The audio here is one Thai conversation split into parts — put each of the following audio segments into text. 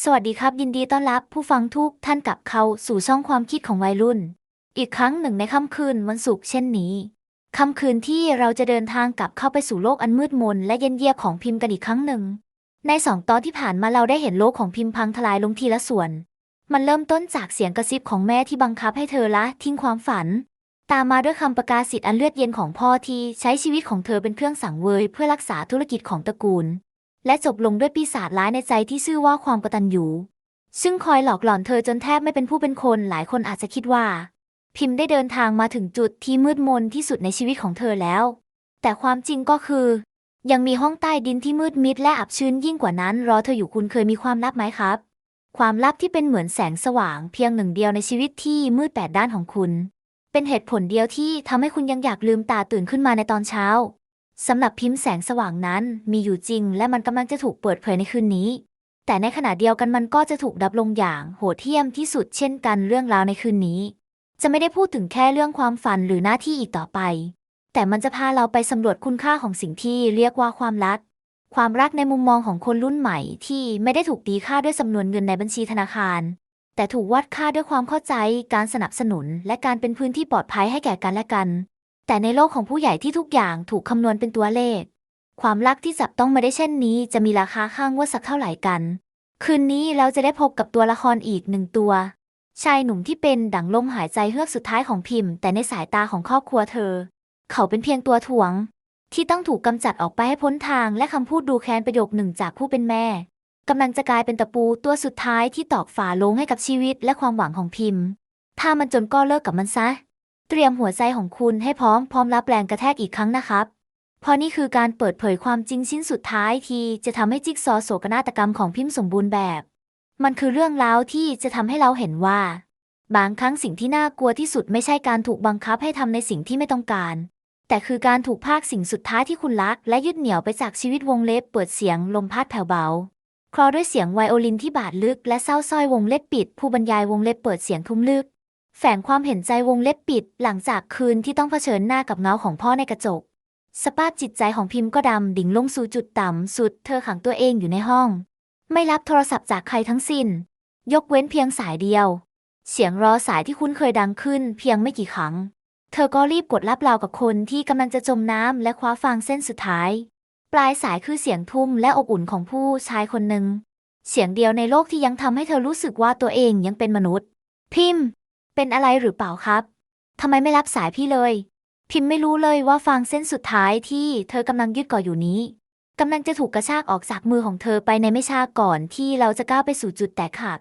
สวัสดีครับยินดีต้อนรับผู้ฟังทุกท่านกลับเข้าสู่ช่องความคิดของวัยรุ่น อีกครั้งหนึ่งในค่ำคืนวันศุกร์เช่นนี้ค่ำคืนที่เราจะเดินทางกลับเข้าไปสู่โลกอันมืดมนและเย็นเยียบของพิมพ์กันอีกครั้งหนึ่ง ในสองตอนที่ผ่านมาเราได้เห็นโลกของพิมพ์พังทลายลงทีละส่วน มันเริ่มต้นจากเสียงกระซิบของแม่ที่บังคับให้เธอละทิ้งความฝัน ตามมาด้วยคำประกาศสิทธิ์อันเลือดเย็นของพ่อที่ใช้ชีวิตของเธอเป็นเครื่องสังเวยเพื่อรักษาธุรกิจของตระกูล และจบลงด้วยปีศาจร้ายในใจที่ชื่อว่าความกตัญญูซึ่งคอยหลอกหลอนเธอจนแทบไม่เป็นผู้เป็นคนหลายคนอาจจะคิดว่า พิมพ์ได้เดินทางมาถึงจุดที่มืดมนที่สุดในชีวิตของเธอแล้ว แต่ความจริงก็คือ ยังมีห้องใต้ดินที่มืดมิดและอับชื้นยิ่งกว่านั้น รอเธออยู่คุณเคยมีความลับไหมครับ ความลับที่เป็นเหมือนแสงสว่างเพียงหนึ่งเดียวในชีวิตที่มืดแปดด้านของคุณ เป็นเหตุผลเดียวที่ทำให้คุณยังอยากลืมตาตื่นขึ้นมาในตอนเช้า สำหรับพิมพ์แสงสว่างนั้นมีอยู่จริง และมันกำลังจะถูกเปิดเผยในคืนนี้ แต่ในขณะเดียวกันมันก็จะถูกดับลงอย่างโหดเหี้ยมที่สุดเช่นกันเรื่องราวในคืนนี้ จะไม่ได้พูดถึงแค่เรื่องความฝันหรือหน้าที่อีกต่อไป แต่มันจะพาเราไปสำรวจคุณค่าของสิ่งที่เรียกว่าความรัก ความรักในมุมมองของคนรุ่นใหม่ที่ไม่ได้ถูกตีค่าด้วยจำนวนเงินในบัญชีธนาคาร แต่ถูกวัดค่าด้วยความเข้าใจ การสนับสนุน และการเป็นพื้นที่ปลอดภัยให้แก่กันและกัน แต่ในโลกของผู้ใหญ่ที่ทุกอย่างถูกคำนวณเป็นตัวเลข ความรักที่จับต้องมาได้เช่นนี้ จะมีราคาข้างว่าสักเท่าไหร่กัน คืนนี้เราจะได้พบกับตัวละครอีกหนึ่งตัว ชายหนุ่มที่เป็นดั่งลมหายใจเฮือกสุดท้ายของพิมพ์ แต่ในสายตาของครอบครัวเธอ เขาเป็นเพียงตัวถ่วง ที่ต้องถูกกำจัดออกไปให้พ้นทางและคำพูดดูแค้นประโยคหนึ่งจากผู้เป็นแม่กำลังจะกลายเป็นตะปูตัวสุดท้ายที่ตอกฝาลงให้กับชีวิตและความหวังของพิมพ์ ถ้ามันจนก็เลิกกับมันซะ เตรียมหัวใจของคุณให้พร้อมพร้อมรับแรงกระแทกอีกครั้งนะครับเพราะนี่คือการเปิดเผยความจริงชิ้นสุดท้ายที่จะทำให้จิ๊กซอโศกนาฏกรรมของพิมพ์สมบูรณ์แบบ มันคือเรื่องราวที่จะทำให้เราเห็นว่า บางครั้งสิ่งที่น่ากลัวที่สุดไม่ใช่การถูกบังคับให้ทำในสิ่งที่ไม่ต้องการ แต่คือการถูกพากสิ่งสุดท้ายที่คุณรัก และยึดเหนี่ยวไปจากชีวิตวงเล็บเปิดเสียงลมพัดแผ่วเบาคลอด้วยเสียงไวโอลินที่บาดลึกและเศร้าส้อยวงเล็บปิด ผู้บรรยายวงเล็บเปิดเสียงทุ้มลึก แฝงความเห็นใจวงเล็บปิด หลังจากคืนที่ต้องเผชิญหน้ากับเงาของพ่อในกระจก สภาพจิตใจของพิมพ์ก็ดำดิ่งลงสู่จุดต่ำสุด เธอขังตัวเองอยู่ในห้อง ไม่รับโทรศัพท์จากใครทั้งสิ้น ยกเว้นเพียงสายเดียว เสียงรอสายที่คุ้นเคยดังขึ้น เพียงไม่กี่ครั้ง เธอก็รีบกดรับราวกับคนที่กำลังจะจมน้ำและคว้าฟางเส้นสุดท้าย ปลายสายคือเสียงทุ่มและอบอุ่นของผู้ชายคนหนึ่งเสียงเดียวในโลกที่ยังทำให้เธอรู้สึกว่าตัวเองยังเป็นมนุษย์ พิมพ์ เป็นอะไรหรือเปล่าครับทำไมไม่รับสายพี่เลย พิมพ์ไม่รู้เลยว่าฟางเส้นสุดท้ายที่เธอกำลังยืดก่ออยู่นี้กำลังจะถูกกระชากออกจากมือของเธอไปในไม่ช้าก่อนที่เราจะก้าวไปสู่จุดแตกหัก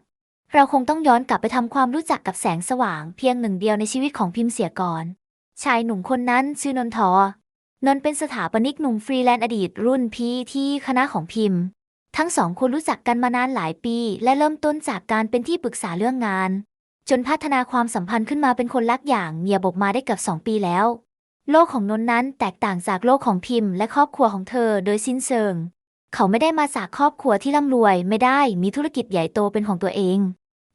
เราคงต้องย้อนกลับไปทำความรู้จักกับแสงสว่างเพียงหนึ่งเดียวในชีวิตของพิมพ์เสียก่อน ชายหนุ่มคนนั้นชื่อนนทอนนท์เป็นสถาปนิกหนุ่มฟรีแลนซ์อดีตรุ่นพี่ที่คณะของพิมพ์ ทั้งสองคนรู้จักกันมานานหลายปี และเริ่มต้นจากการเป็นที่ปรึกษาเรื่องงาน จนพัฒนาความสัมพันธ์ขึ้นมาเป็นคนรักอย่างเมียบกมาได้เกือบสองปีแล้ว โลกของนนท์นั้นแตกต่างจากโลกของพิมพ์ และครอบครัวของเธอโดยสิ้นเชิง เขาไม่ได้มาจากครอบครัวที่ร่ำรวยไม่ได้มีธุรกิจใหญ่โตเป็นของตัวเอง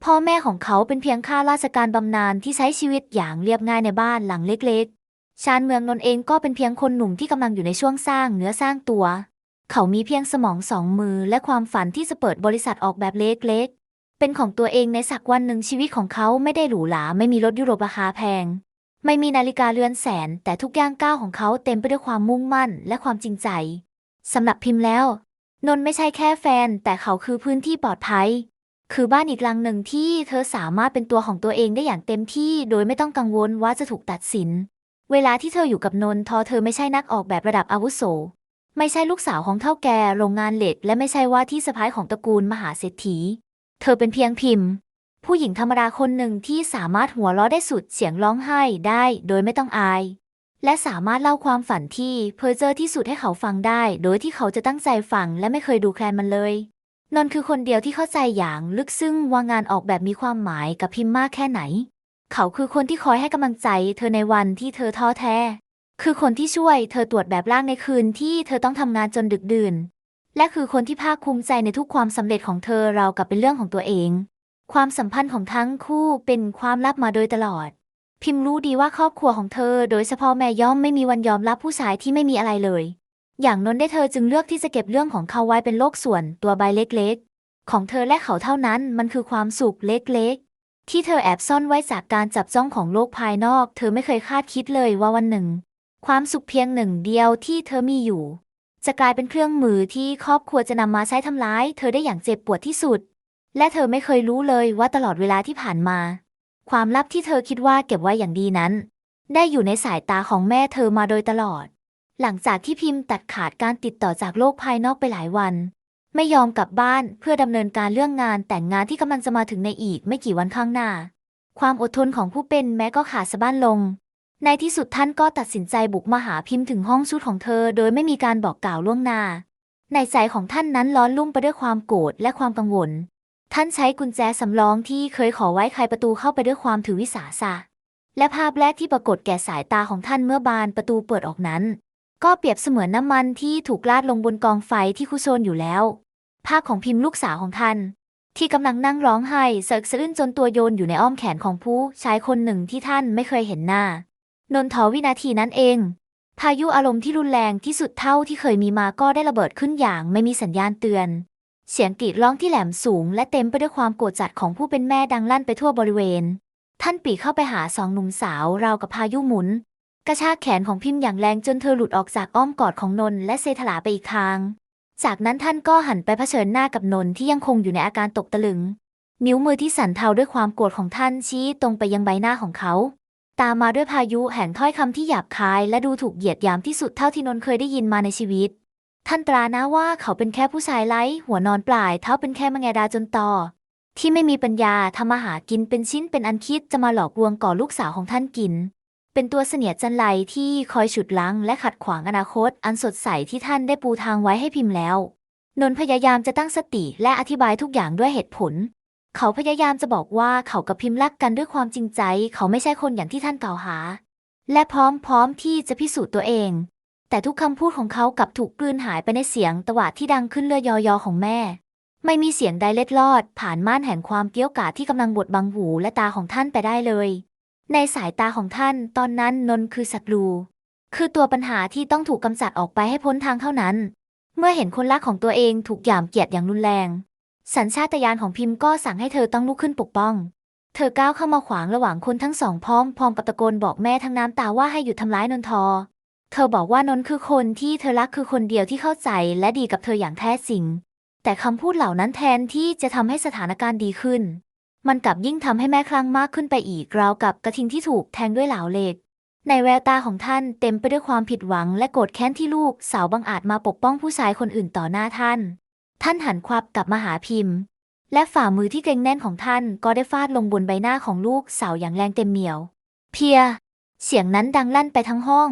พ่อแม่ของเขาเป็นเพียงข้าราชการบำนาญที่ใช้ชีวิตอย่างเรียบง่ายในบ้านหลังเล็กๆ ชานเมืองนนท์เองก็เป็นเพียงคนหนุ่มที่กำลังอยู่ในช่วงสร้างเนื้อสร้างตัว เขามีเพียงสมองสองมือและความฝันที่จะเปิดบริษัทออกแบบเล็กๆ เป็นของตัวเองในสักวันหนึ่งชีวิตของเขาไม่ได้หรูหราไม่มีรถยุโรปราคาแพง ไม่มีนาฬิกาเรือนแสน แต่ทุกย่างก้าวของเขาเต็มไปด้วยความมุ่งมั่นและความจริงใจสำหรับพิมพ์แล้ว นนท์ไม่ใช่แค่แฟน แต่เขาคือพื้นที่ปลอดภัย คือบ้านอีกหลังหนึ่งที่เธอสามารถเป็นตัวของตัวเองได้อย่างเต็มที่ โดยไม่ต้องกังวลว่าจะถูกตัดสิน เวลาที่เธออยู่กับนนทอเธอไม่ใช่นักออกแบบระดับอาวุโส ไม่ใช่ลูกสาวของเท่าแก่โรงงานเหล็ก และไม่ใช่ว่าที่สะพ้ายของตระกูลมหาเศรษฐี เธอเป็นเพียงพิมพ์ ผู้หญิงธรรมดาคนหนึ่งที่สามารถหัวเราะได้สุดเสียงร้องไห้ได้โดยไม่ต้องอาย และสามารถเล่าความฝันที่เพ้อเจ้อที่สุดให้เขาฟังได้ โดยที่เขาจะตั้งใจฟังและไม่เคยดูแคลนมันเลยนนคือคนเดียวที่เข้าใจอย่างลึกซึ้งว่างานออกแบบมีความหมายกับพิมพ์มากแค่ไหน เขาคือคนที่คอยให้กำลังใจ เธอในวันที่เธอท้อแท้ คือคนที่ช่วยเธอตรวจแบบร่างในคืนที่เธอต้องทำงานจนดึกดื่น และคือคนที่ภาคภูมิใจในทุกความสำเร็จของเธอเรากับเป็นเรื่องของตัวเอง ความสัมพันธ์ของทั้งคู่เป็นความลับมาโดยตลอด พิมพ์รู้ดีว่าครอบครัวของเธอ โดยเฉพาะแม่ย่อมไม่มีวันยอมรับผู้ชายที่ไม่มีอะไรเลย อย่างนนได้เธอจึงเลือกที่จะเก็บเรื่องของเขาไว้เป็นโลกส่วนตัวใบเล็กๆ ของเธอและเขาเท่านั้นมันคือความสุขเล็กๆ ที่เธอแอบซ่อนไว้จากการจับจ้องของโลกภายนอก เธอไม่เคยคาดคิดเลยว่าวันหนึ่ง ความสุขเพียงหนึ่งเดียวที่เธอมีอยู่ จะกลายเป็นเครื่องมือที่ครอบครัวจะนำมาใช้ทำร้าย เธอได้อย่างเจ็บปวดที่สุด และเธอไม่เคยรู้เลยว่าตลอดเวลาที่ผ่านมา ความลับที่เธอคิดว่าเก็บไว้อย่างดีนั้น ได้อยู่ในสายตาของแม่เธอมาโดยตลอด หลังจากที่พิมพ์ตัดขาดการติดต่อจากโลกภายนอกไปหลายวัน ไม่ยอมกลับบ้านเพื่อดำเนินการเรื่องงานแต่งงานที่กำลังจะมาถึงในอีกไม่กี่วันข้างหน้า ความอดทนของผู้เป็นแม้ก็ขาดสะบั้นลง ในที่สุดท่านก็ตัดสินใจบุกมาหาพิมพ์ถึงห้องชุดของเธอ โดยไม่มีการบอกกล่าวล่วงหน้า ในใจของท่านนั้นร้อนลุ่มไปด้วยความโกรธและความกังวล ท่านใช้กุญแจสำรองที่เคยขอไว้ไขประตูเข้าไปด้วยความถือวิสาสะ และภาพแรกที่ปรากฏแก่สายตาของท่านเมื่อบานประตูเปิดออกนั้น ก็เปรียบเสมือนน้ำมันที่ถูกราดลงบนกองไฟที่คุโซนอยู่แล้ว ภาพของพิมพ์ลูกสาวของท่านที่กำลังนั่งร้องไห้เสิกสะอื้นจนตัวโยนอยู่ในอ้อมแขนของผู้ชายคนหนึ่งที่ท่านไม่เคยเห็นหน้า นนทวินาทีนั้นเอง พายุอารมณ์ที่รุนแรงที่สุดเท่าที่เคยมีมาก็ได้ระเบิดขึ้นอย่างไม่มีสัญญาณเตือน เสียงกรีดร้องที่แหลมสูง และเต็มไปด้วยความโกรธจัดของผู้เป็นแม่ดังลั่นไปทั่วบริเวณ ท่านปีเข้าไปหาสองหนุ่มสาวราวกับพายุหมุน กระชากแขนของพิมพ์อย่างแรงจนเธอหลุดออกจากอ้อมกอดของนนและเซถลาไปอีกทาง จากนั้นท่านก็หันไปเผชิญหน้ากับนนที่ยังคงอยู่ในอาการตกตะลึง นิ้วมือที่สั่นเทาด้วยความโกรธของท่านชี้ตรงไปยังใบหน้าของเขา ตามมาด้วยพายุแห่งถ้อยคำที่หยาบคาย และดูถูกเหยียดหยามที่สุดเท่าที่นนเคยได้ยินมาในชีวิต ท่านตรานะว่าเขาเป็นแค่ผู้ชายไร้หัวนอนปลายเท้าเป็นแค่มะแงดาจนตอที่ไม่มีปัญญาทำมาหากินเป็นชิ้นเป็นอันคิดจะมาหลอกลวงก่อลูกสาวของท่านกิน เป็นตัวเสนียดจันไรที่คอยฉุดลังและขัดขวางอนาคต อันสดใสที่ท่านได้ปูทางไว้ให้พิมพ์แล้ว นนพยายามจะตั้งสติและอธิบายทุกอย่างด้วยเหตุผล เขาพยายามจะบอกว่าเขากับพิมพ์รักกันด้วยความจริงใจ เขาไม่ใช่คนอย่างที่ท่านกล่าวหา และพร้อมๆที่จะพิสูจน์ตัวเอง แต่ทุกคำพูดของเขากลับถูกกลืนหายไปในเสียงตวาดที่ดังขึ้นเลื่อยยอๆของแม่ ไม่มีเสียงใดเล็ดลอด ผ่านม่านแห่งความเกี้ยวกาดที่กำลังบดบังหูและตาของท่านไปได้เลย ในสายตาของท่านตอนนั้นนนท์คือศัตรูคือตัวปัญหาที่ต้องถูกกำจัดออกไปให้พ้นทางเท่านั้น เมื่อเห็นคนรักของตัวเองถูกหยามเกียดอย่างรุนแรง สัญชาตญาณของพิมพ์ก็สั่งให้เธอต้องลุกขึ้นปกป้อง เธอก้าวเข้ามาขวางระหว่างคนทั้งสองพร้อมพร้อมกับตะโกนบอกแม่ทั้งน้ำตาว่าให้หยุดทำร้ายนนทอ เธอบอกว่านนท์คือคนที่เธอรักคือคนเดียวที่เข้าใจและดีกับเธออย่างแท้จริง แต่คำพูดเหล่านั้นแทนที่จะทำให้สถานการณ์ดีขึ้น มันกลับยิ่งทำให้แม่คลั่งมากขึ้นไปอีกราวกับกระทิงที่ถูกแทงด้วยเหลาเหล็กในแววตาของท่านเต็มไปด้วยความผิดหวังและโกรธแค้นที่ลูกสาวบังอาจมาปกป้องผู้ชายคนอื่นต่อหน้าท่าน ท่านหันควับกลับมาหาพิมพ์ และฝ่ามือที่เกร็งแน่นของท่านก็ได้ฟาดลงบนใบหน้าของลูกสาวอย่างแรงเต็มเหนียว เพีย เสียงนั้นดังลั่นไปทั้งห้อง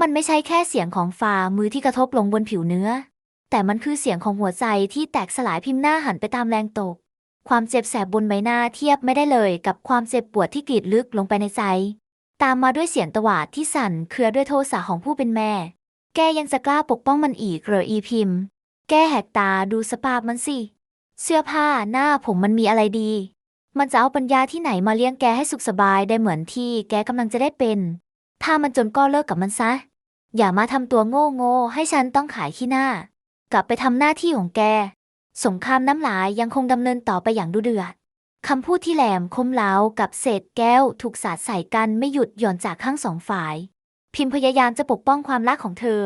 มันไม่ใช่แค่เสียงของฝ่ามือที่กระทบลงบนผิวเนื้อ แต่มันคือเสียงของหัวใจที่แตกสลายพิมพ์หน้าหันไปตามแรงตก ความเจ็บแสบบนใบหน้าเทียบไม่ได้เลยกับความเจ็บปวดที่กรีดลึกลงไปในใจ ตามมาด้วยเสียงตวาดที่สั่นเครือด้วยโทสะของผู้เป็นแม่ แกยังจะกล้าปกป้องมันอีกเหรออีพิมพ์ แกแหกตาดูสภาพมันสิ เสื้อผ้าหน้าผมมันมีอะไรดี มันจะเอาปัญญาที่ไหนมาเลี้ยงแกให้สุขสบายได้เหมือนที่แกกำลังจะได้เป็น ถ้ามันจนก็เลิกกับมันซะ อย่ามาทำตัวโง่โง่ๆให้ฉันต้องขายขี้หน้า กลับไปทำหน้าที่ของแก สงครามน้ำลายยังคงดำเนินต่อไปอย่างดุเดือดคำพูดที่แหลมคมเหลากับเศษแก้วถูกสาดใส่กันไม่หยุดหย่อนจากข้างสองฝ่าย พิมพ์พยายามจะปกป้องความรักของเธอ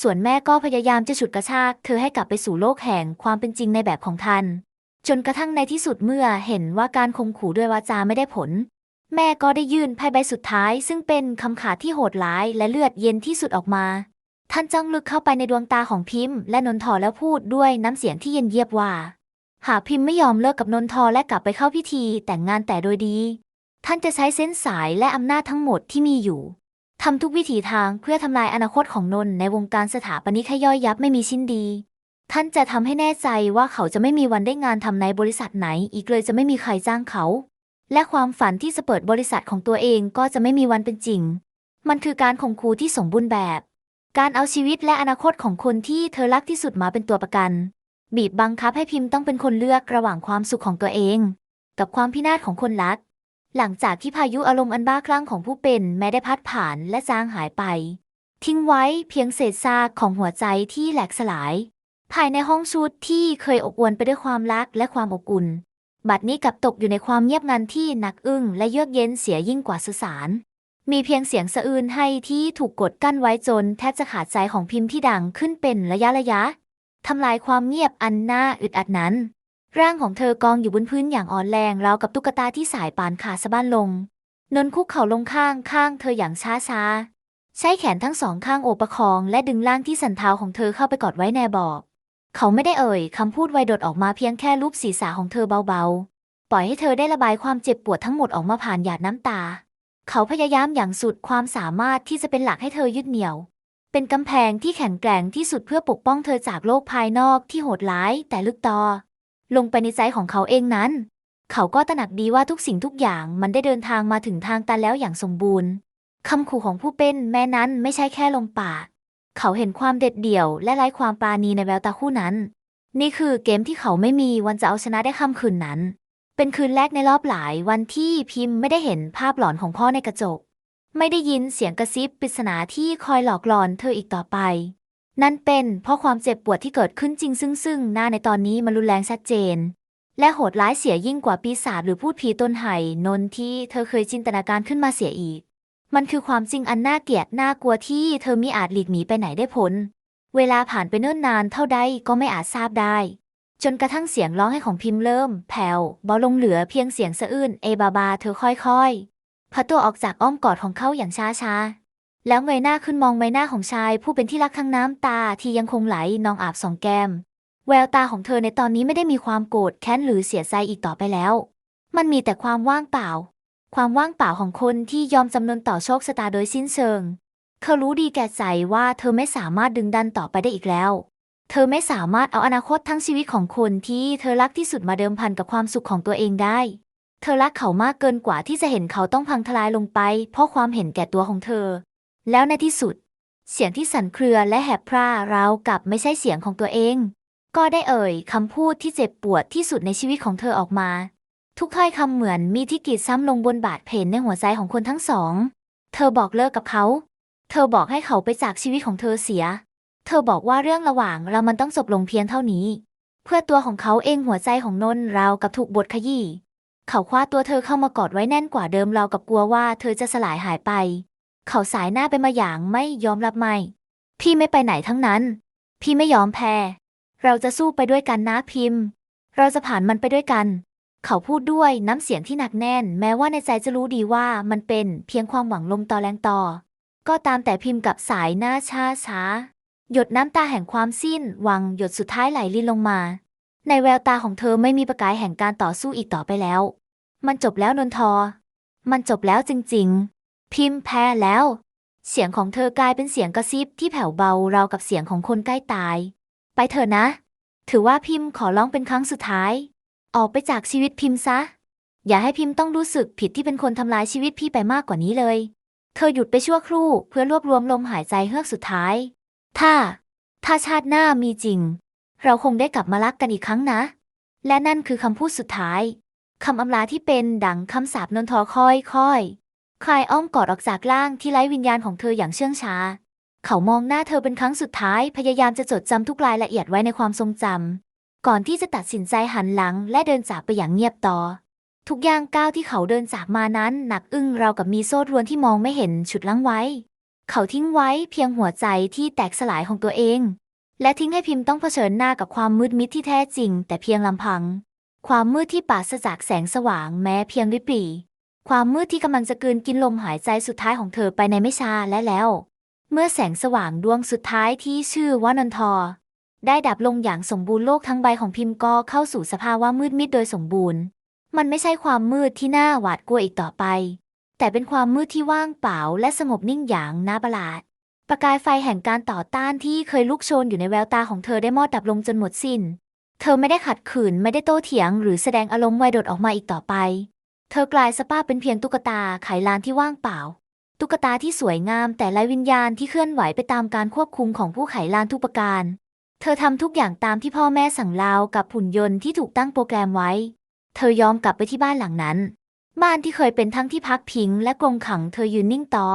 ส่วนแม่ก็พยายามจะฉุดกระชากเธอให้กลับไปสู่โลกแห่งความเป็นจริงในแบบของท่านจนกระทั่งในที่สุดเมื่อเห็นว่าการข่มขู่ด้วยวาจาไม่ได้ผล แม่ก็ได้ยื่นไพ่ใบสุดท้าย ซึ่งเป็นคำขาดที่โหดร้ายและเลือดเย็นที่สุดออกมา ท่านจ้องลึกเข้าไปในดวงตาของพิมพ์ และนนทอแล้วพูดด้วยน้ำเสียงที่เย็นเยียบว่า หากพิมพ์ไม่ยอมเลิกกับนนทอและกลับไปเข้าพิธีแต่งงานแต่โดยดี ท่านจะใช้เส้นสายและอำนาจทั้งหมดที่มีอยู่ ทำทุกวิถีทางเพื่อทำลายอนาคตของนนท์ในวงการสถาปนิกให้ย่อยยับไม่มีชิ้นดี ท่านจะทำให้แน่ใจว่าเขาจะไม่มีวันได้งานทำในบริษัทไหน อีกเลยจะไม่มีใครจ้างเขา และความฝันที่จะเปิดบริษัทของตัวเองก็จะไม่มีวันเป็นจริง มันคือการข่มขู่ที่สมบูรณ์แบบ การเอาชีวิตและอนาคตของคนที่เธอรักที่สุดมาเป็นตัวประกัน บีบบังคับให้พิมพ์ต้องเป็นคนเลือกระหว่างความสุขของตัวเอง กับความพินาศของคนรัก หลังจากที่พายุอารมณ์อันบ้าคลั่งของผู้เป็นแม้ได้พัดผ่านและจางหายไป ทิ้งไว้เพียงเศษซากของหัวใจที่แหลกสลาย ภายในห้องชุดที่เคยอบอวลไปด้วยความรักและความอบอุ่น บัดนี้กลับตกอยู่ในความเงียบงันที่หนักอึ้งและเยือกเย็นเสียยิ่งกว่าสสารมีเพียงเสียงสะอื้นให้ที่ถูกกดกั้นไว้จนแทบจะขาดใจของพิมพ์ที่ดังขึ้นเป็นระยะระยะทำลายความเงียบอันน่าอึดอัดนั้น ร่างของเธอกองอยู่บนพื้นอย่างอ่อนแรงราวกับตุ๊กตาที่สายปานขาดสะบั้นลง นนคุกเข่าลงข้างข้างเธออย่างช้าช้าใช้แขนทั้งสองข้างโอบประคอง และดึงร่างที่สันเทาของเธอเข้าไปกอดไว้แนบอก เขาไม่ได้เอ่ยคำพูดไวโดดออกมาเพียงแค่ลูบศีรษะของเธอเบาๆ ปล่อยให้เธอได้ระบายความเจ็บปวดทั้งหมดออกมาผ่านหยาดน้ำตา เขาพยายามอย่างสุดความสามารถที่จะเป็นหลักให้เธอยึดเหนี่ยว เป็นกำแพงที่แข็งแกร่งที่สุดเพื่อปกป้องเธอจากโลกภายนอกที่โหดร้ายแต่ลึกตอ ลงไปในใจของเขาเองนั้น เขาก็ตระหนักดีว่าทุกสิ่งทุกอย่างมันได้เดินทางมาถึงทางตันแล้วอย่างสมบูรณ์คำขู่ของผู้เป็นแม่นั้นไม่ใช่แค่ลมปาก เขาเห็นความเด็ดเดี่ยวและไร้ความปราณีในแววตาคู่นั้น นี่คือเกมที่เขาไม่มีวันจะเอาชนะได้ค่ำคืนนั้น เป็นคืนแรกในรอบหลายวันที่พิมพ์ไม่ได้เห็นภาพหลอนของพ่อในกระจก ไม่ได้ยินเสียงกระซิบปริศนาที่คอยหลอกหลอนเธออีกต่อไป นั่นเป็นเพราะความเจ็บปวดที่เกิดขึ้นจริงซึ่งซึ่งหน้าในตอนนี้มันรุนแรงชัดเจน และโหดร้ายเสียยิ่งกว่าปีศาจหรือพูดผีต้นไห่นนที่เธอเคยจินตนาการขึ้นมาเสียอีก มันคือความจริงอันน่าเกลียดน่ากลัวที่เธอมิอาจหลีกหนีไปไหนได้พ้นเวลาผ่านไปเนิ่นนานเท่าใดก็ไม่อาจทราบได้ จนกระทั่งเสียงร้องไห้ของพิมพ์เริ่ม แผ่วเบาลงเหลือเพียงเสียงสะอื้นเอบาบาเธอค่อยๆพัดตัวออกจากอ้อมกอดของเขาอย่างช้าๆ แล้วเงยหน้าขึ้นมองใบหน้าของชาย ผู้เป็นที่รักทั้งน้ำตาที่ยังคงไหลนองอาบสองแก้ม แววตาของเธอในตอนนี้ไม่ได้มีความโกรธแค้นหรือเสียใจอีกต่อไปแล้ว มันมีแต่ความว่างเปล่า ความว่างเปล่าของคนที่ยอมจำนนต่อโชคชะตาโดยสิ้นเชิง เธอรู้ดีแก่ใจว่าเธอไม่สามารถดึงดันต่อไปได้อีกแล้ว เธอไม่สามารถเอาอนาคตทั้งชีวิตของคนที่เธอรักที่สุดมาเดิมพันกับความสุขของตัวเองได้ เธอรักเขามากเกินกว่าที่จะเห็นเขาต้องพังทลายลงไป เพราะความเห็นแก่ตัวของเธอ แล้วในที่สุด เสียงที่สั่นเครือและแหบพร่าราวกับไม่ใช่เสียงของตัวเอง ก็ได้เอ่ยคำพูดที่เจ็บปวดที่สุดในชีวิตของเธอออกมา ทุกถ้อยคำเหมือนมีที่กีดซ้ำลงบนบาดเพนในหัวใจของคนทั้งสอง เธอบอกเลิกกับเขา เธอบอกให้เขาไปจากชีวิตของเธอเสีย เธอบอกว่าเรื่องระหว่างเรามันต้องจบลงเพียงเท่านี้ เพื่อตัวของเขาเองหัวใจของนนราวกับถูกบทขยี้เขาคว้าตัวเธอเข้ามากอดไว้แน่นกว่าเดิมราวกับกลัวว่าเธอจะสลายหายไป เขาสายหน้าไปมาอย่างไม่ยอมรับไม่ พี่ไม่ไปไหนทั้งนั้น พี่ไม่ยอมแพ้ เราจะสู้ไปด้วยกันนะพิมพ์ เราจะผ่านมันไปด้วยกัน เขาพูดด้วยน้ำเสียงที่หนักแน่น แม้ว่าในใจจะรู้ดีว่ามันเป็นเพียงความหวังลมต่อแรงต่อ ก็ตามแต่พิมพ์กับสายหน้าช้าช้าหยดน้ำตาแห่งความสิ้นหวังหยดสุดท้ายไหลลินลงมา ในแววตาของเธอไม่มีประกายแห่งการต่อสู้อีกต่อไปแล้ว มันจบแล้วนนทอ มันจบแล้วจริง ๆ พิมพ์แพ้แล้ว เสียงของเธอกลายเป็นเสียงกระซิบที่แผ่วเบาราวกับเสียงของคนใกล้ตาย ไปเถอะนะ ถือว่าพิมพ์ขอร้องเป็นครั้งสุดท้าย ออกไปจากชีวิตพิมพ์ซะ อย่าให้พิมพ์ต้องรู้สึกผิดที่เป็นคนทำลายชีวิตพี่ไปมากกว่านี้เลย เธอหยุดไปชั่วครู่เพื่อรวบรวมลมหายใจเฮือกสุดท้าย ถ้า ถ้าชาติหน้ามีจริง เราคงได้กลับมารักกันอีกครั้งนะ และนั่นคือคำพูดสุดท้ายคำอำลาที่เป็นดังคำสาปนนทอค่อยค่อย คลายอ้อมกอดออกจากร่างที่ไร้วิญญาณของเธออย่างเชื่องช้า เขามองหน้าเธอเป็นครั้งสุดท้าย พยายามจะจดจำทุกรายละเอียดไว้ในความทรงจำ ก่อนที่จะตัดสินใจหันหลังและเดินจากไปอย่างเงียบต่อ ทุกย่างก้าวที่เขาเดินจากมานั้นหนักอึ้งราวกับมีโซ่รวนที่มองไม่เห็นฉุดลั้งไว้ เขาทิ้งไว้เพียงหัวใจที่แตกสลายของตัวเอง และทิ้งให้พิมพ์ต้องเผชิญหน้ากับความมืดมิดที่แท้จริง แต่เพียงลำพัง ความมืดที่ปราศจากแสงสว่างแม้เพียงริบหรี่ ความมืดที่กำลังจะกืนกินลมหายใจสุดท้ายของเธอไปในไม่ช้าและแล้ว เมื่อแสงสว่างดวงสุดท้ายที่ชื่อว่านนทอ ได้ดับลงอย่างสมบูรณ์โลกทั้งใบของพิมพ์ก็เข้าสู่สภาวะมืดมิดโดยสมบูรณ์ มันไม่ใช่ความมืดที่น่าหวาดกลัวอีกต่อไป แต่เป็นความมืดที่ว่างเปล่าและสงบนิ่งอย่างน่าประหลาด ประกายไฟแห่งการต่อต้านที่เคยลุกโชนอยู่ในแววตาของเธอได้มอดดับลงจนหมดสิน้น เธอไม่ได้ขัดขืนไม่ได้โต้เถียง หรือแสดงอารมณ์ไวโดดออกมาอีกต่อไป เธอกลายสภาเป็นเพียงตุ๊กตาไขลานที่ว่างเปล่า ตุ๊กตาที่สวยงามแต่ไร้วิญญาณที่เคลื่อนไหวไปตามการควบคุมของผู้ไขลานทุกประการ เธอทำทุกอย่างตามที่พ่อแม่สั่งลาวกับหุ่นยนต์ที่ถูกตั้งโปรแกรมไว้ เธอยอมกลับไปที่บ้านหลังนั้นบ้านที่เคยเป็นทั้งที่พักพิงและกรงขังเธอยืนนิ่งต่อ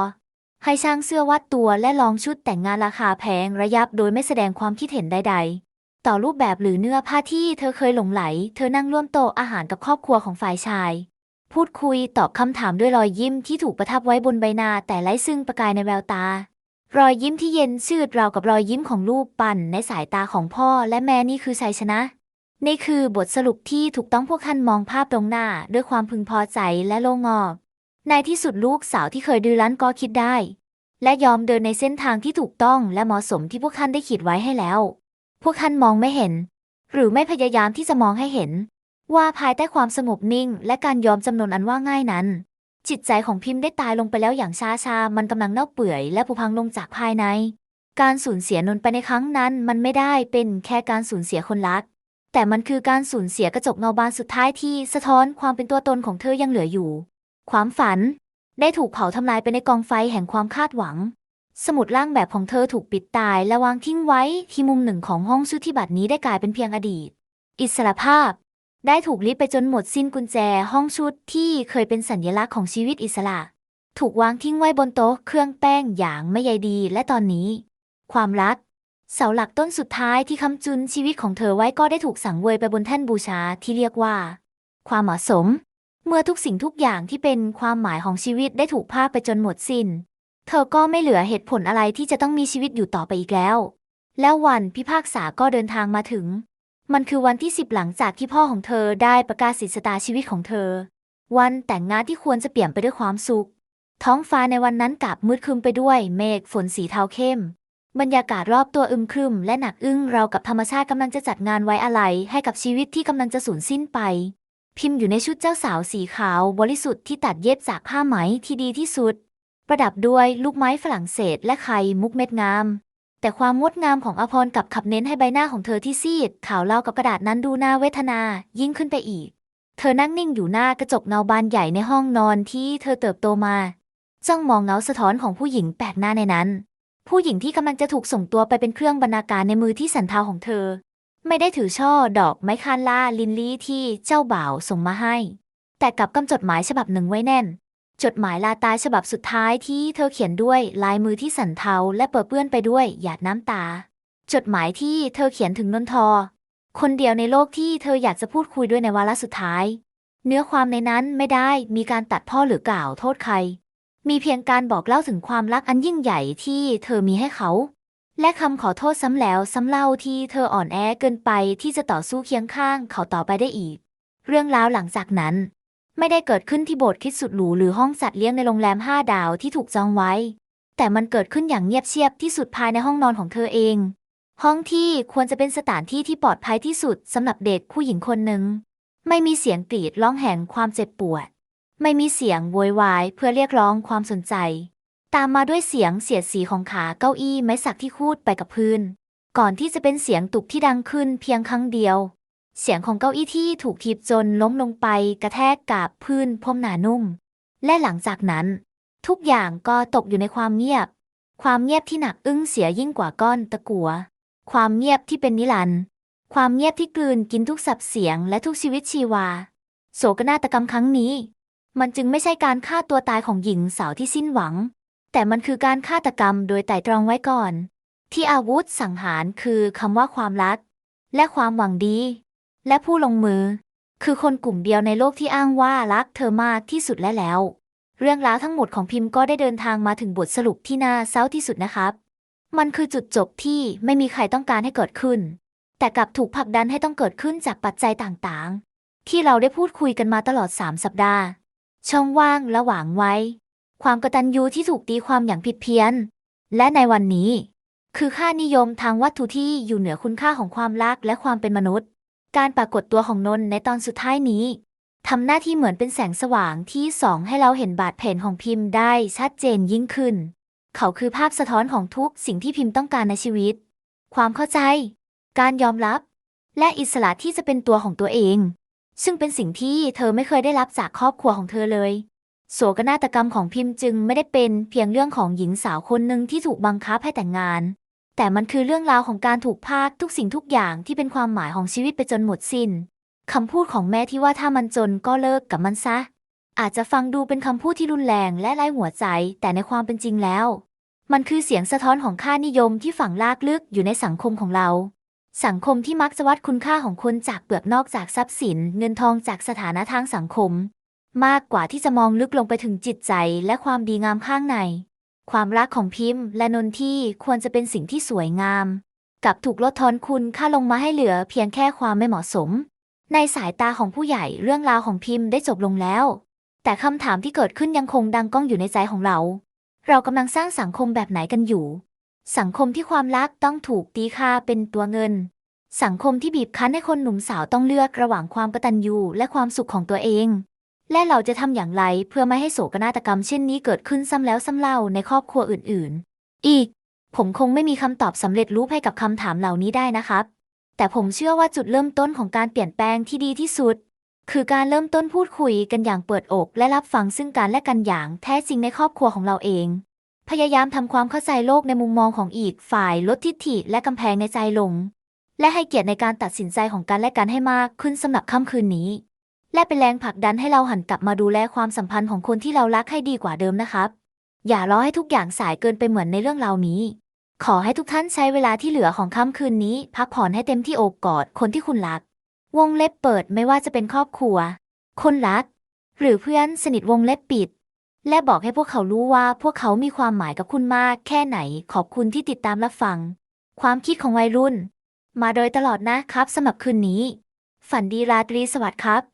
ให้ช่างเสื้อวัดตัวและลองชุดแต่งงานราคาแพงระยับโดยไม่แสดงความคิดเห็นใด ๆ ต่อรูปแบบหรือเนื้อผ้าที่เธอเคยหลงไหล เธอนั่งร่วมโต๊ะอาหารกับครอบครัวของฝ่ายชาย พูดคุยตอบคำถามด้วยรอยยิ้มที่ถูกประทับไว้บนใบหน้าแต่ไร้ซึ่งประกายในแววตา รอยยิ้มที่เย็นชืดราวกับรอยยิ้มของลูกปั่นในสายตาของพ่อและแม่นี่คือชัยชนะนี่คือบทสรุปที่ถูกต้องพวกท่านมองภาพตรงหน้า ด้วยความพึงพอใจและโล่งอกในที่สุดลูกสาวที่เคยดื้อรั้นก็คิดได้ และยอมเดินในเส้นทางที่ถูกต้องและเหมาะสมที่พวกท่านได้ขีดไว้ให้แล้ว พวกท่านมองไม่เห็น หรือไม่พยายามที่จะมองให้เห็น ว่าภายใต้ความสงบนิ่ง และการยอมจำนนอันว่าง่ายนั้น จิตใจของพิมพ์ได้ตายลงไปแล้วอย่างช้าชาๆมันกำลังเน่าเปื่อยและผุพังลงจากภายใน การสูญเสียนนท์ไปในครั้งนั้น มันไม่ได้เป็นแค่การสูญเสียคนรัก แต่มันคือการสูญเสียกระจกเงาบานสุดท้ายที่สะท้อนความเป็นตัวตนของเธอยังเหลืออยู่ ความฝัน ได้ถูกเผาทำลายไปในกองไฟแห่งความคาดหวัง สมุดร่างแบบของเธอถูกปิดตายและวางทิ้งไว้ที่มุมหนึ่งของห้องชุดที่บัดนี้ได้กลายเป็นเพียงอดีต อิสรภาพ ได้ถูกลิบไปจนหมดสิ้นกุญแจห้องชุดที่เคยเป็นสัญลักษณ์ของชีวิตอิสระ ถูกวางทิ้งไว้บนโต๊ะเครื่องแป้งอย่างไม่ใยดีและตอนนี้ ความรัก เสาหลักต้นสุดท้ายที่ค้ำจุนชีวิตของเธอไว้ก็ได้ถูกสังเวยไปบนแท่นบูชาที่เรียกว่า ความเหมาะสม เมื่อทุกสิ่งทุกอย่างที่เป็นความหมายของชีวิตได้ถูกพาไปจนหมดสิ้น เธอก็ไม่เหลือเหตุผลอะไรที่จะต้องมีชีวิตอยู่ต่อไปอีกแล้ว แล้ววันพิพากษาก็เดินทางมาถึง มันคือวันที่สิบหลังจากที่พ่อของเธอได้ประกาศสิทธิชะตาชีวิตของเธอ วันแต่งงานที่ควรจะเปลี่ยนไปด้วยความสุข ท้องฟ้าในวันนั้นกลับมืดครึมไปด้วยเมฆฝนสีเทาเข้ม บรรยากาศรอบตัวอึมครึม และหนักอึ้งเรากับธรรมชาติกำลังจะจัดงานไว้อาลัยให้กับชีวิตที่กำลังจะสูญสิ้นไป พิมพ์อยู่ในชุดเจ้าสาวสีขาว บริสุทธิ์ที่ตัดเย็บจากผ้าไหมที่ดีที่สุด ประดับด้วยลูกไม้ฝรั่งเศสและไข่มุกเม็ดงาม แต่ความงดงามของอภรกับขับเน้นให้ใบหน้าของเธอที่ซีดขาวเล่ากับกระดาษนั้นดูน่าเวทนายิ่งขึ้นไปอีก เธอนั่งนิ่งอยู่หน้ากระจกเงาบานใหญ่ในห้องนอนที่เธอเติบโตมาจ้องมองเงาสะท้อนของผู้หญิงแปลกหน้าในนั้น ผู้หญิงที่กำลังจะถูกส่งตัวไปเป็นเครื่องบรรณาการในมือที่สันเทาของเธอ ไม่ได้ถือช่อดอกไม้คานล่าลินลี่ที่เจ้าบ่าวส่งมาให้ แต่กลับกำจดหมายฉบับหนึ่งไว้แน่น จดหมายลาตายฉบับสุดท้ายที่เธอเขียนด้วยลายมือที่สันเทาและเปื้อนเปื้อนไปด้วยหยาดน้ำตา จดหมายที่เธอเขียนถึงนนทอ คนเดียวในโลกที่เธออยากจะพูดคุยด้วยในวาระสุดท้าย เนื้อความในนั้นไม่ได้มีการตัดพ่อหรือกล่าวโทษใคร มีเพียงการบอกเล่าถึงความรักอันยิ่งใหญ่ที่เธอมีให้เขา และคำขอโทษซ้ำแล้วซ้ำเล่าที่เธออ่อนแอเกินไปที่จะต่อสู้เคียงข้างเขาต่อไปได้อีก เรื่องราวหลังจากนั้น ไม่ได้เกิดขึ้นที่โบสถ์คิดสุดหรูหรือห้องสัตว์เลี้ยงในโรงแรมห้าดาวที่ถูกจองไว้ แต่มันเกิดขึ้นอย่างเงียบเชียบที่สุดภายในห้องนอนของเธอเอง ห้องที่ควรจะเป็นสถานที่ที่ปลอดภัยที่สุดสำหรับเด็กผู้หญิงคนหนึ่งไม่มีเสียงกรีดร้องแห่งความเจ็บปวด ไม่มีเสียงโวยวายเพื่อเรียกร้องความสนใจ ตามมาด้วยเสียงเสียดสีของขาเก้าอี้ไม้สักที่คูดไปกับพื้น ก่อนที่จะเป็นเสียงตุบที่ดังขึ้นเพียงครั้งเดียว เสียงของเก้าอี้ที่ถูกทีบจนล้มลงไปกระแทกกับพื้นพรมหนานุ่ม และหลังจากนั้น ทุกอย่างก็ตกอยู่ในความเงียบ ความเงียบที่หนักอึ้งเสียยิ่งกว่าก้อนตะกัว ความเงียบที่เป็นนิรันดร์ความเงียบที่กลืนกินทุกสับเสียงและทุกชีวิตชีวา โศกนาฏกรรมครั้งนี้ มันจึงไม่ใช่การฆ่าตัวตายของหญิงสาวที่สิ้นหวัง แต่มันคือการฆาตกรรมโดยไตร่ตรองไว้ก่อน ที่อาวุธสังหารคือคำว่าความรัก และความหวังดี และผู้ลงมือ คือคนกลุ่มเดียวในโลกที่อ้างว่ารักเธอมากที่สุดและแล้ว เรื่องราวทั้งหมดของพิมพ์ก็ได้เดินทางมาถึงบทสรุปที่น่าเศร้าที่สุดนะครับ มันคือจุดจบที่ไม่มีใครต้องการให้เกิดขึ้น แต่กลับถูกผลักดันให้ต้องเกิดขึ้นจากปัจจัยต่างๆ ที่เราได้พูดคุยกันมาตลอด 3 สัปดาห์ ช่องว่างระหว่างไว้ ความกตัญญูที่ถูกตีความอย่างผิดเพี้ยน และในวันนี้ คือค่านิยมทางวัตถุที่อยู่เหนือคุณค่าของความรักและความเป็นมนุษย์ การปรากฏตัวของนนท์ในตอนสุดท้ายนี้ทำหน้าที่เหมือนเป็นแสงสว่างที่สองให้เราเห็นบาดแผลของพิมพ์ได้ชัดเจนยิ่งขึ้น เขาคือภาพสะท้อนของทุกสิ่งที่พิมพ์ต้องการในชีวิต ความเข้าใจ การยอมรับ และอิสระที่จะเป็นตัวของตัวเอง ซึ่งเป็นสิ่งที่เธอไม่เคยได้รับจากครอบครัวของเธอเลยโศกนาฏกรรมของพิมพ์จึงไม่ได้เป็นเพียงเรื่องของหญิงสาวคนหนึ่งที่ถูกบังคับให้แต่งงาน แต่มันคือเรื่องราวของการถูกพากทุกสิ่งทุกอย่างที่เป็นความหมายของชีวิตไปจนหมดสิ้นคำพูดของแม่ที่ว่าถ้ามันจนก็เลิกกับมันซะ อาจจะฟังดูเป็นคำพูดที่รุนแรงและไร้หัวใจ แต่ในความเป็นจริงแล้ว มันคือเสียงสะท้อนของค่านิยมที่ฝังลากลึกอยู่ในสังคมของเรา สังคมที่มักจะวัดคุณค่าของคนจากเปลือกนอกจากทรัพย์สิน เงินทองจากสถานะทางสังคม มากกว่าที่จะมองลึกลงไปถึงจิตใจและความดีงามข้างใน ความรักของพิมพ์ และนนที่ควรจะเป็นสิ่งที่สวยงาม กับถูกลดทอนคุณค่าลงมาให้เหลือเพียงแค่ความไม่เหมาะสม ในสายตาของผู้ใหญ่เรื่องราวของพิมพ์ได้จบลงแล้ว แต่คำถามที่เกิดขึ้นยังคงดังก้องอยู่ในใจของเรา เรากำลังสร้างสังคมแบบไหนกันอยู่ สังคมที่ความรักต้องถูกตีค่าเป็นตัวเงิน สังคมที่บีบคั้นให้คนหนุ่มสาวต้องเลือกระหว่างความกตัญญูและความสุขของตัวเอง และเราจะทำอย่างไรเพื่อไม่ให้โศกนาฏกรรมเช่นนี้เกิดขึ้นซ้ำแล้วซ้ำเล่าในครอบครัวอื่นๆ อีก ผมคงไม่มีคำตอบสำเร็จรูปให้กับคำถามเหล่านี้ได้นะครับ แต่ผมเชื่อว่าจุดเริ่มต้นของการเปลี่ยนแปลงที่ดีที่สุด คือการเริ่มต้นพูดคุยกันอย่างเปิดอก และรับฟังซึ่งกันและกันอย่างแท้จริงในครอบครัวของเราเอง พยายามทำความเข้าใจโลกในมุมมองของอีกฝ่ายลดทิฐิและกำแพงในใจลง และให้เกียรติในการตัดสินใจของกันและกันให้มากขึ้นสำหรับค่ำคืนนี้ และเป็นแรงผลักดันให้เราหันกลับมาดูแลความสัมพันธ์ของคนที่เรารักให้ดีกว่าเดิมนะครับ อย่ารอให้ทุกอย่างสายเกินไปเหมือนในเรื่องราวนี้ ขอให้ทุกท่านใช้เวลาที่เหลือของค่ำคืนนี้ พักผ่อนให้เต็มที่อบกอดคนที่คุณรัก วงเล็บเปิดไม่ว่าจะเป็นครอบครัว คนรัก หรือเพื่อนสนิทวงเล็บปิด และบอกให้พวกเขารู้ว่าพวกเขามีความหมายกับคุณมาก แค่ไหนขอบคุณที่ติดตามรับฟัง ความคิดของวัยรุ่น มาโดยตลอดนะครับสำหรับคืนนี้ ฝันดีราตรีสวัสดิ์ครับ